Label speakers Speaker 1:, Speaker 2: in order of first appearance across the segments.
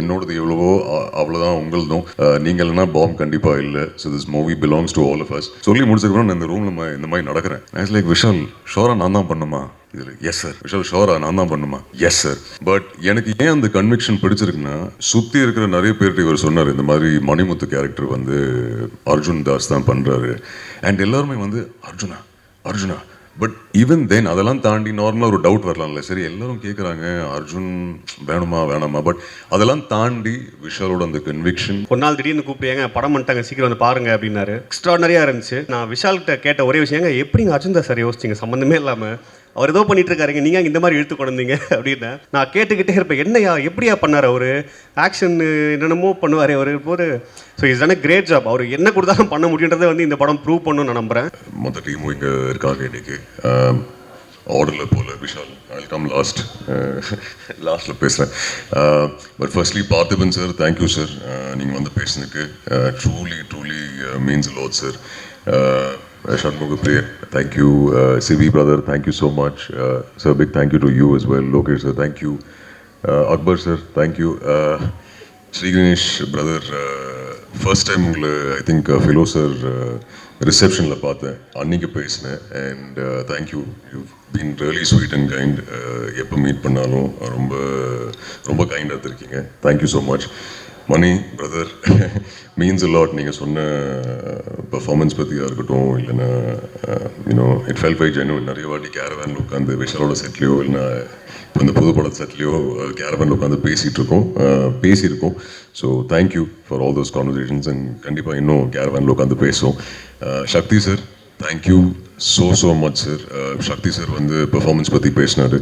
Speaker 1: என்னோடது எவ்வளவோ அவ்வளோதான் உங்களதும். நீங்கள் இல்லைன்னா பாம் கண்டிப்பாக இல்லை. So this movie belongs to all of us சொல்லி முடிச்சதுக்கப்புறம் நான் இந்த ரூமில் இந்த மாதிரி நடக்கிறேன். லைக் விஷால் ஷோரா நான் தான் பண்ணுமா? இதில் எஸ் சார் விஷால் ஷோரா நான் தான் பண்ணுமா? எஸ் சார் பட் எனக்கு ஏன் அந்த கன்விக்ஷன் பிடிச்சிருக்குன்னா சுற்றி இருக்கிற நிறைய பேர்கிட்ட இவர் சொன்னார். இந்த மாதிரி மணிமுத்து கேரக்டர் வந்து அர்ஜுன் தாஸ் தான் பண்ணுறாரு அண்ட் எல்லாருமே வந்து Arjuna Arjuna but even then அதெல்லாம் தாண்டி நார்மலாக ஒரு டவுட் வரலாம்ல. சரி எல்லாரும் கேட்குறாங்க அர்ஜுன் வேணுமா வேணாமா? பட் அதெல்லாம் தாண்டி விஷாலோட அந்த கன்விக்ஷன்
Speaker 2: ஒரு நாள் திடீர்னு கூப்பிட்டு படம் பண்ணிட்டாங்க சீக்கிரம் வந்து பாருங்க அப்படின்னாரு. எக்ஸ்ட்ராடனரியாக இருந்துச்சு. நான் விஷால்கிட்ட கேட்ட ஒரே விஷயம் ஏங்க எப்படிங்க அர்ஜுன் தான் சார் யோசிச்சிங்க? சம்மந்தமே இல்லாமல் அவர் ஏதோ பண்ணிட்டு இருக்காருங்க நீங்கள் இந்த மாதிரி எழுத்து கொண்டீங்க அப்படின்னு அப்படின்னேன் நான் கேட்டுக்கிட்டே இருப்பேன். என்னையா எப்படியா பண்ணார் அவர்? ஆக்ஷன் என்னென்னமோ பண்ணுவார் அவர். போது so is a great job அவர் என்ன கொடுத்தாலும் பண்ண முடியுன்றதை வந்து இந்த படம் ப்ரூவ் பண்ணணும்னு நான் நம்புறேன்.
Speaker 1: மொத்த டீமும் இங்கே இருக்காங்க இன்னைக்கு. ஆர்டரில் போல. விஷால் ஐ கம் லாஸ்ட் லாஸ்ட்டில் பேசுகிறேன் but firstly Parthiban sir thank you sir நீங்கள் வந்து பேசுனதுக்கு truly truly means lot sir Shanmuga Priyar thank you CV brother thank you so much sir big thank you to you as well. Lokesh sir thank you Akbar sir thank you Sri Ganesh brother first time உங்களை I think Philo sir ரிசப்ஷனில் பார்த்தேன். அன்னைக்கு பேசினேன். And thank you you been really sweet and kind எப்போ meet பண்ணாலும் ரொம்ப ரொம்ப கைண்டாக இருக்கீங்க thank you so much Mani brother means lot நீங்கள் சொன்ன uh, பெர்ஃபார்மன்ஸ் பற்றியாக இருக்கட்டும் இல்லைன்னா you know it fell by genuine நிறைய வாட்டி கேரவேனில் உட்காந்து விஷாலோட செட்லேயோ இல்லைன்னா இப்போ இந்த புது பட செட்லேயோ கேரவேனில் uh, உட்காந்து பேசிகிட்டு இருக்கோம். Uh, பேசியிருக்கோம். So thank you for all those conversations and கண்டிப்பாக இன்னும் கேரவேனில் உட்காந்து பேசுவோம். Sakthi sir thank you so so much sir Sakthi sir வந்து பெர்ஃபார்மன்ஸ் பற்றி பேசினார்.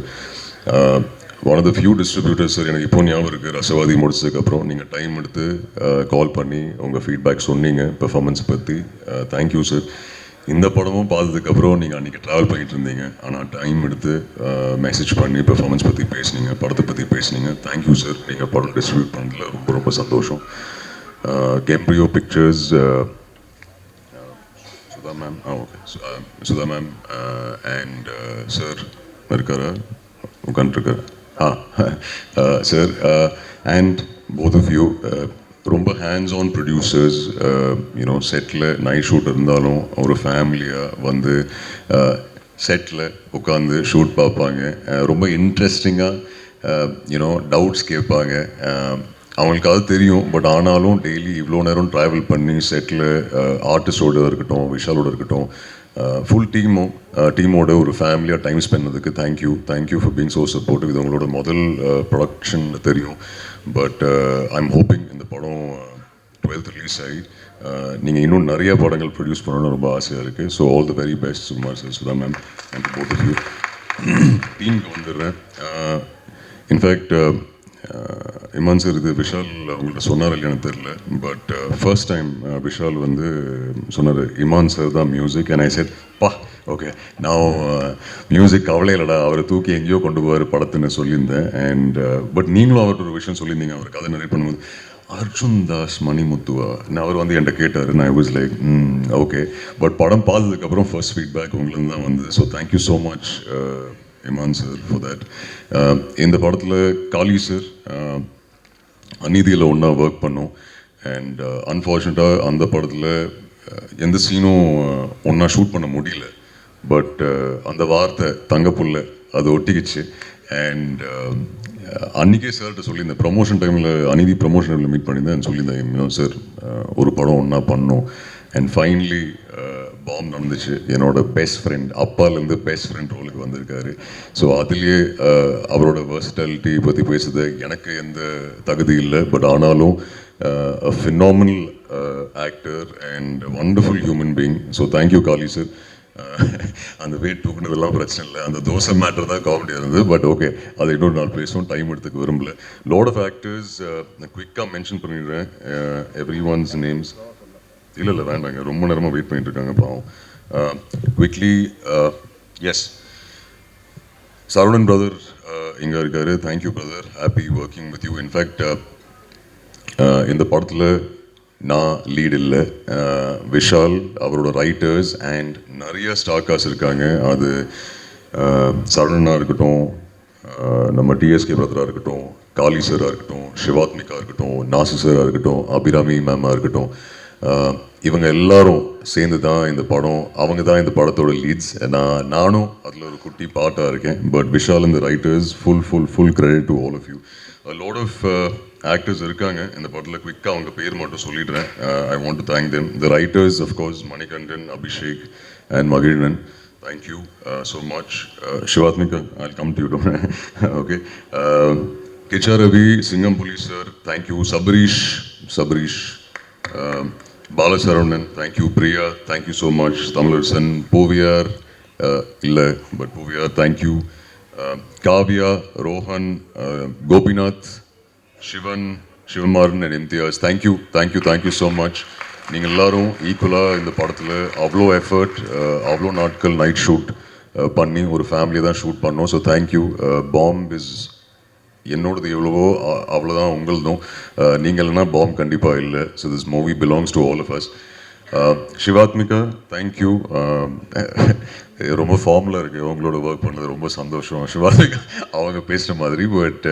Speaker 1: One of the few distributors sir எனக்கு இப்போ ஞாபகம் இருக்குது ரசவாதி முடிச்சதுக்கப்புறம் நீங்கள் டைம் எடுத்து கால் பண்ணி உங்கள் ஃபீட்பேக் சொன்னீங்க பெர்ஃபார்மன்ஸ் பற்றி தேங்க்யூ சார் இந்த படமும் பார்த்ததுக்கப்புறம் நீங்கள் அன்றைக்கி ட்ராவல் பண்ணிட்டு இருந்தீங்க. ஆனால் டைம் எடுத்து மெசேஜ் பண்ணி பெர்ஃபார்மன்ஸ் பற்றி பேசுனீங்க படத்தை பற்றி பேசுனீங்க. தேங்க்யூ சார் நீங்கள் படம் டிஸ்ட்ரிபியூட் பண்ணல ரொம்ப ரொம்ப சந்தோஷம். Cambrio pictures Sudha ma'am ah okay Sudha ma'am and sir இருக்காரா? உட்காந்துருக்காரு sir and both of you ரொம்ப hands on producers you know settle night shoot இருந்தாலும் ஒரு ஃபேமிலியாக வந்து uh, செட்டில் உட்காந்து ஷூட் பார்ப்பாங்க. Uh, ரொம்ப இன்ட்ரெஸ்டிங்காக யூனோ டவுட்ஸ் கேட்பாங்க. Uh, அவங்களுக்கு அது தெரியும் பட் ஆனாலும் டெய்லி இவ்வளோ நேரம் ட்ராவல் பண்ணி செட்டில் ஆர்டிஸ்டோடு இருக்கட்டும் விஷாலோட இருக்கட்டும் ஃபுல் டீமும் டீமோட ஒரு ஃபேமிலியாக டைம் ஸ்பெண்ட் பண்ணதுக்கு thank you thank you for being so supportive இது உங்களோட முதல் uh, ப்ரொடக்ஷன் தெரியும். பட் ஐ எம் ஹோப்பிங் இந்த படம் uh, டுவெல்த் ரிலீஸ் ஆகி uh, நீங்கள் இன்னும் நிறைய படங்கள் ப்ரொடியூஸ் பண்ணணும்னு ரொம்ப ஆசையாக இருக்குது so all the very best சுமார் sir Sudha ma'am and both of you டீமுக்கு வந்துடுறேன். இன்ஃபேக்ட் இமான் சார் இது விஷால் அவங்கள்ட்ட சொன்னார் இல்லையான்னு தெரில பட் ஃபர்ஸ்ட் டைம் விஷால் வந்து சொன்னார் இமான் சார் தான் மியூசிக் அண்ட் ஐ செட் பா ஓகே நான் மியூசிக் கவலை இல்லைடா. அவரை தூக்கி எங்கேயோ கொண்டு போவார் படத்துன்னு சொல்லியிருந்தேன். அண்ட் பட் நீங்களும் அவர்கிட்ட ஒரு விஷயம் சொல்லியிருந்தீங்க. அவர் கதை நிறைய பண்ணும்போது அர்ஜுன் தாஸ் மணிமுத்துவா? நான் அவர் வந்து என்கிட்ட கேட்டார். நான் I was like okay but படம் பார்த்ததுக்கப்புறம் ஃபர்ஸ்ட் ஃபீட்பேக் உங்களுக்கு தான் வந்தது. So thank you so much Imman sir for that இந்த படத்தில் காலி சார் அநீதியில் ஒன்றா ஒர்க் பண்ணோம். அண்ட் அன்ஃபார்ச்சுனேட்டாக uh, அந்த படத்தில் uh, எந்த சீனும் ஒன்றா ஷூட் பண்ண முடியல. பட் uh, அந்த வார்த்தை தங்கப்புள்ள அது ஒட்டிக்கிச்சு. அண்ட் அன்றைக்கே சார்கிட்ட சொல்லியிருந்தேன். ப்ரமோஷன் டைமில் அநீதி ப்ரமோஷன் டைமில் மீட் பண்ணியிருந்தேன். சொல்லியிருந்தேன் சார் ஒரு படம் ஒன்றா பண்ணோம். அண்ட் ஃபைனலி பாம் நடந்துச்சு. என்னோட பெஸ்ட் ஃப்ரெண்ட் அப்பாலேருந்து பெஸ்ட் ஃப்ரெண்ட் ரோலுக்கு வந்திருக்காரு. ஸோ அதுலேயே uh, அவரோட வெர்சிட்டாலிட்டி பற்றி பேசுறது எனக்கு எந்த தகுதி இல்லை. பட் ஆனாலும் phenomenal actor and wonderful human being so thank you Kaali sir அந்த வெயிட் தூக்குனதெல்லாம் பிரச்சனை இல்லை. அந்த தோசை மேட்டர் தான் காமெடி இருந்தது. பட் ஓகே அதை இன்னொரு நாள் பேசுவோம். டைம் எடுத்துக்க விரும்பல. லோட் ஆஃப் ஆக்டர்ஸ் குவிக்காக மென்ஷன் பண்ணிடுறேன். எவ்ரி ஒன்ஸ் நேம்ஸ் இல்லை இல்லை வேண்டாங்க. ரொம்ப நேரமாக வெயிட் பண்ணிட்டு இருக்காங்க பாவம் குவிக்லி எஸ் சரவணன் பிரதர் இங்கே இருக்காரு. Thank you brother happy working with you in fact இந்த படத்தில் நான் லீட் இல்லை. விஷால் அவரோட ரைட்டர்ஸ் அண்ட் நிறைய ஸ்டாக்கர்ஸ் இருக்காங்க. அது சரவணனாக இருக்கட்டும் நம்ம டிஎஸ்கே பிரதராக இருக்கட்டும் காளி சராக இருக்கட்டும் சிவாத்மிகா இருக்கட்டும் நாசு சராக இருக்கட்டும் அபிராமி மேமாக இருக்கட்டும் இவங்க எல்லாரும் சேர்ந்து தான் இந்த படம் அவங்க தான் இந்த படத்தோட லீட்ஸ் நான் நானும் அதில் ஒரு குட்டி பாட்டாக இருக்கேன் பட் விஷால் இந்த writers full full full credit to all of you lot of actors இருக்காங்க இந்த படத்தில் குவிக்காக அவங்க பேர் மட்டும் சொல்லிடுறேன் I want to thank them the writers course Manikandan Abhishek and Magizhnan Thank you uh, so much. Uh, Shivatmika, I'll come to you. don't I? okay. Uh, Kicha Sabareesh Sabareesh Balasaravanan thank you Priya thank you so much Tamilarasan Pooviyar இல்லை but Pooviyar thank you Kavya Rohan Gopinath Sivan Sivanmaran and Imtiaz thank you thank you thank you so much நீங்கள் எல்லோரும் ஈக்குவலாக இந்த படத்தில் அவ்வளோ effort அவ்வளோ நாட்கள் night shoot பண்ணி ஒரு ஃபேமிலியை தான் ஷூட் பண்ணோம் ஸோ தேங்க்யூ பாம்ப் இஸ் என்னோடது எவ்வளவோ அவ்வளோதான் உங்களதும். நீங்கள்னா நீங்கள் பாம் கண்டிப்பாக இல்லை. So this movie belongs to all of us Sivathmika thank you ரொம்ப ஃபார்முலாக இருக்குது உங்களோட ஒர்க் பண்ணது ரொம்ப சந்தோஷம். சிவாத்மிகா அவங்க பேசுகிற மாதிரி பட்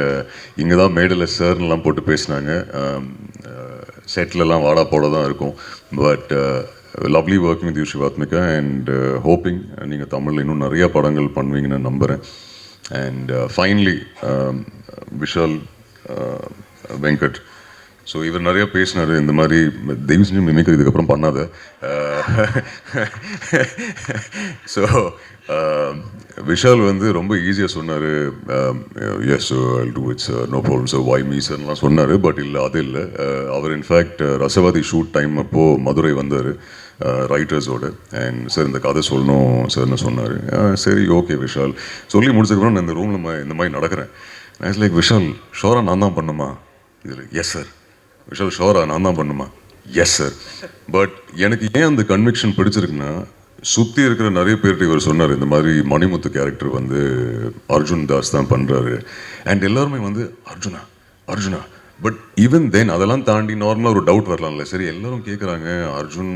Speaker 1: இங்கே தான் மேடில் சார்லாம் போட்டு பேசினாங்க. செட்லலாம் வாடா போட தான் இருக்கும் but lovely working with you Sivathmika and hoping நீங்கள் தமிழில் இன்னும் நிறையா படங்கள் பண்ணுவீங்கன்னு நம்புகிறேன் and finally Vishal Venkat so இவர் நிறைய பேசினார் இந்த மாதிரி தெய்வ செஞ்சு மிமிக்ரி இதுக்கப்புறம் பண்ணாத. Uh, ஸோ விஷால் um, வந்து ரொம்ப ஈஸியாக சொன்னார். Yes I'll do it's no problem so why மீசன்லாம் சொன்னார். பட் இல்லை அது இல்லை. Uh, our in fact Rasavathi shoot time அப்போது மதுரை வந்தார். ரைட்டர்ஸோட அண்ட் சார் இந்த கதை சொல்லணும் சார்னு சொன்னார். சரி ஓகே விஷால். சொல்லி முடிச்சதுக்கப்புறம் நான் இந்த ரூமில் இந்த மாதிரி நடக்கிறேன். நான் லைக் விஷால் ஷோரா நான் தான் பண்ணுமா? இதில் எஸ் சார் விஷால் ஷோரா நான் தான் பண்ணுமா? எஸ் சார் பட் எனக்கு ஏன் அந்த கன்விக்ஷன் பிடிச்சிருக்குன்னா சுற்றி இருக்கிற நிறைய பேர்கிட்ட இவர் சொன்னார் இந்த மாதிரி மணிமுத்து கேரக்டர் வந்து அர்ஜுன் தாஸ் தான் பண்ணுறாரு அண்ட் எல்லாருமே வந்து Arjuna Arjuna but even then அதெல்லாம் தாண்டி நார்மலாக ஒரு டவுட் வரலாம்ல. சரி எல்லாரும் கேட்குறாங்க அர்ஜுன்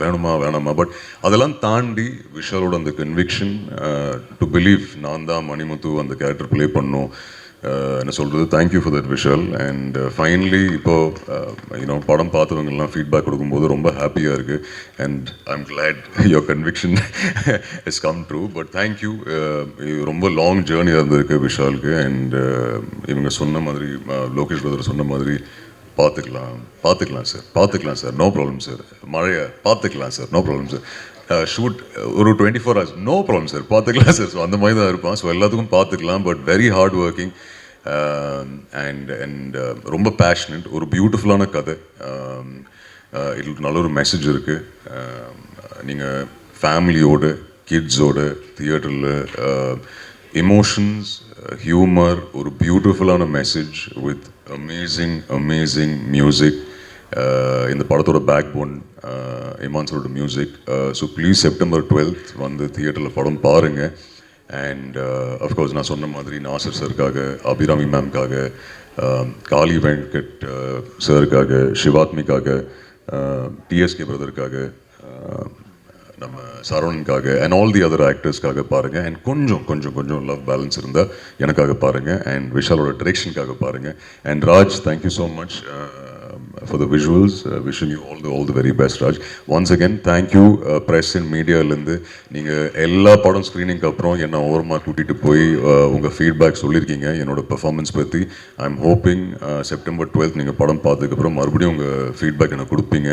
Speaker 1: வேணுமா வேணாமா? பட் அதெல்லாம் தாண்டி விஷாலோட அந்த கன்விக்ஷன் டு பிலீவ் நான் தான் மணிமுத்து அந்த கேரக்டர் ப்ளே பண்ணும். என்ன சொல்கிறது thank you for that Vishal and finally இப்போது யூனோ படம் பார்த்தவங்கெல்லாம் ஃபீட்பேக் கொடுக்கும்போது ரொம்ப ஹாப்பியாக இருக்குது and I am glad your conviction is come true but thank you ரொம்ப லாங் ஜேர்னியாக இருந்திருக்கு விஷாலுக்கு. அண்ட் uh, இவங்க சொன்ன மாதிரி லோகேஷ் பிரதர் சொன்ன மாதிரி பார்த்துக்கலாம். பார்த்துக்கலாம் சார் பார்த்துக்கலாம் சார் நோ ப்ராப்ளம் சார் மழையை பார்த்துக்கலாம் sir no problem sir Uh, shoot uh, ஒரு twenty four hours no problem sir பார்த்துக்கலாம் சார் ஸோ அந்த மாதிரி தான் இருப்பான் ஸோ எல்லாத்துக்கும் பார்த்துக்கலாம் but very hard working and and ரொம்ப பேஷனட் ஒரு பியூட்டிஃபுல்லான கதை. Um, uh, இதில் நல்ல ஒரு மெசேஜ் இருக்குது நீங்கள் ஃபேமிலியோடு கிட்ஸோட தியேட்டரில் எமோஷன்ஸ் ஹியூமர் ஒரு பியூட்டிஃபுல்லான message with amazing amazing music Uh, இந்த படத்தோட backbone Imman music so please September twelfth வந்து தியேட்டரில் படம் பாருங்கள் அண்ட் அஃப்கோர்ஸ் நான் சொன்ன மாதிரி நாசர் சருக்காக அபிராமி மேம்காக um, காளி வெங்கட் uh, சருக்காக சிவாத்மிக்காக uh, டிஎஸ்கே பிரதருக்காக um, நம்ம சரவணனுக்காக அண்ட் ஆல் தி அதர் ஆக்டர்ஸ்க்காக பாருங்கள் அண்ட் கொஞ்சம் கொஞ்சம் கொஞ்சம் லவ் பேலன்ஸ் இருந்தால் எனக்காக பாருங்கள் அண்ட் விஷாலோட டிரெக்ஷனுக்காக பாருங்கள் and Raj thank you so much for the visuals wishing you all the all the very best Raj once again thank you press and மீடியாவிலேருந்து நீங்கள் எல்லா படம் ஸ்க்ரீனிங்க்கு அப்புறம் என்னை ஓரமாக கூட்டிகிட்டு போய் uh, உங்கள் ஃபீட்பேக் சொல்லியிருக்கீங்க என்னோட பெர்ஃபார்மன்ஸ் பற்றி I am hoping September twelfth நீங்கள் படம் பார்த்ததுக்கப்புறம் மறுபடியும் உங்கள் ஃபீட்பேக் எனக்கு கொடுப்பீங்க.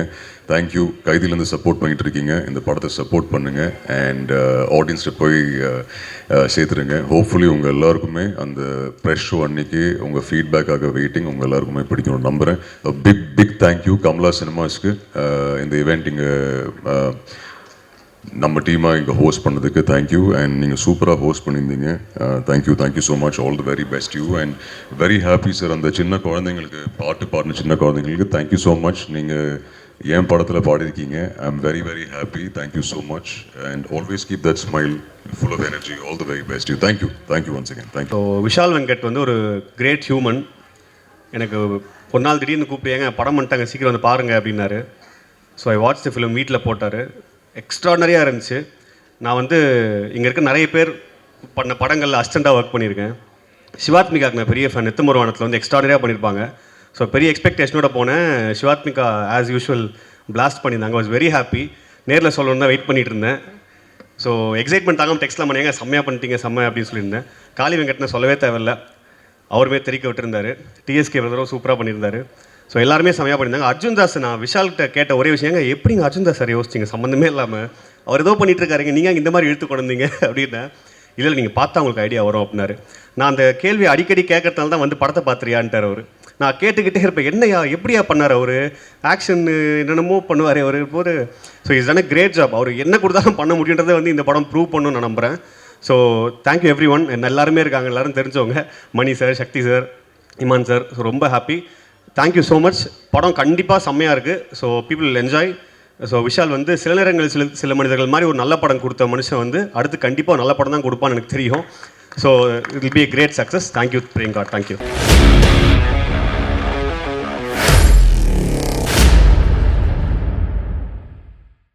Speaker 1: தேங்க்யூ கைதிலேருந்து சப்போர்ட் பண்ணிகிட்டு இருக்கீங்க இந்த படத்தை சப்போர்ட் பண்ணுங்கள் அண்ட் ஆடியன்ஸ்கிட்ட போய் uh, uh, சேர்த்துருங்க. ஹோப்ஃபுல்லி உங்கள் எல்லாருக்குமே அந்த ப்ரெஷ் ஷோ அன்னைக்கு உங்கள் ஃபீட்பேக்காக வெயிட்டிங் உங்கள் எல்லாருக்குமே பிடிக்கணும் நம்புகிறேன் big big thank you Kamala சினிமாஸ்க்கு uh, இந்த இவெண்ட் இங்கே நம்ம டீமாக இங்கே ஹோஸ்ட் பண்ணதுக்கு தேங்க்யூ அண்ட் நீங்கள் சூப்பராக ஹோஸ்ட் பண்ணியிருந்தீங்க. Thank you thank you so much all the very best you and very happy sir அந்த சின்ன குழந்தைங்களுக்கு பாட்டு பாடின சின்ன குழந்தைங்களுக்கு தேங்க்யூ ஸோ மச் நீங்கள் என் படத்தில் பாடியிருக்கீங்க? I am very very happy thank you so much and always keep that smile full of energy all the very best you thank you thank you once again thank you
Speaker 2: so Vishal Venkat வந்து ஒரு great human எனக்கு ஒரு நாள் திடீர்னு கூப்பிட்டு ஏங்க படம் பண்ணிட்டாங்க சீக்கிரம் வந்து பாருங்க அப்படின்னாரு. So I watch the film வீட்டில் போட்டார். எக்ஸ்ட்ராடனரியாக இருந்துச்சு. நான் வந்து இங்கே இருக்க நிறைய பேர் பண்ண படங்களில் அசிஸ்டண்ட்டாக ஒர்க் பண்ணியிருக்கேன். சிவாத்மிகாக்கு நான் பெரிய ஃபேன் நித்தமருவானத்தில் வந்து எக்ஸ்ட்ராடனரியாக பண்ணியிருப்பாங்க. ஸோ பெரிய எக்ஸ்பெக்டேஷனோட போனேன். சிவாத்மிகா ஆஸ் யூஷுவல் பிளாஸ்ட் பண்ணியிருந்தாங்க. வாஸ் வெரி ஹாப்பி நேரில் சொல்லணும் தான் வெயிட் பண்ணிட்டு இருந்தேன். ஸோ எக்ஸைட்மெண்ட் தாங்க டெக்ஸ்ட்லாம் பண்ணியாங்க. செம்மையாக பண்ணிட்டீங்க செம்ம அப்படின்னு சொல்லியிருந்தேன். காளி வெங்கட்னா சொல்லவே தேவையில்ல. அவருமே தெரிக்க விட்டுருந்தாரு. டிஎஸ்கே பிரதரும் சூப்பராக பண்ணியிருந்தாரு. ஸோ எல்லாருமே செம்மையாக பண்ணியிருந்தாங்க. அர்ஜுன் தாஸ் நான் விஷால்கிட்ட கேட்ட ஒரே விஷயங்க எப்படிங்க அர்ஜுன் தாஸ் சார் யோசிச்சிங்க? சம்மந்தமே இல்லாமல் அவர் ஏதோ பண்ணிட்டு இருக்காருங்க. நீங்கள் இந்த மாதிரி இழுத்து கொண்டு அப்படின்னா இல்லை நீங்கள் பார்த்தா உங்களுக்கு ஐடியா வரும் அப்படின்னாரு. நான் அந்த கேள்வி அடிக்கடி கேட்கறதுனால தான் வந்து படத்தை பார்த்துறியான்ட்டார் அவர். நான் கேட்டுக்கிட்டே இருப்பேன். என்னையா எப்படியா பண்ணார் அவர்? ஆக்ஷன் என்னென்னமோ பண்ணுவார் அவர். போது so is a great job அவர் என்ன கொடுத்தாலும் பண்ண முடியுன்றதை வந்து இந்த படம் ப்ரூவ் பண்ணணும்னு நான் நம்புகிறேன் ஸோ தேங்க்யூ எவ்ரி ஒன் என்ன எல்லாருமே இருக்காங்க எல்லாரும் தெரிஞ்சவங்க. Mani sir Sakthi sir Imman sir so ரொம்ப happy thank you so much படம் கண்டிப்பாக செம்மையாக இருக்குது so people enjoy so Vishal வந்து சில நேரங்கள் சில சில மனிதர்கள் மாதிரி ஒரு நல்ல படம் கொடுத்த மனுஷன் வந்து அடுத்து கண்டிப்பாக நல்ல படம் தான் கொடுப்பான்னு எனக்கு தெரியும். So it will be a great success thank you Priyanka thank you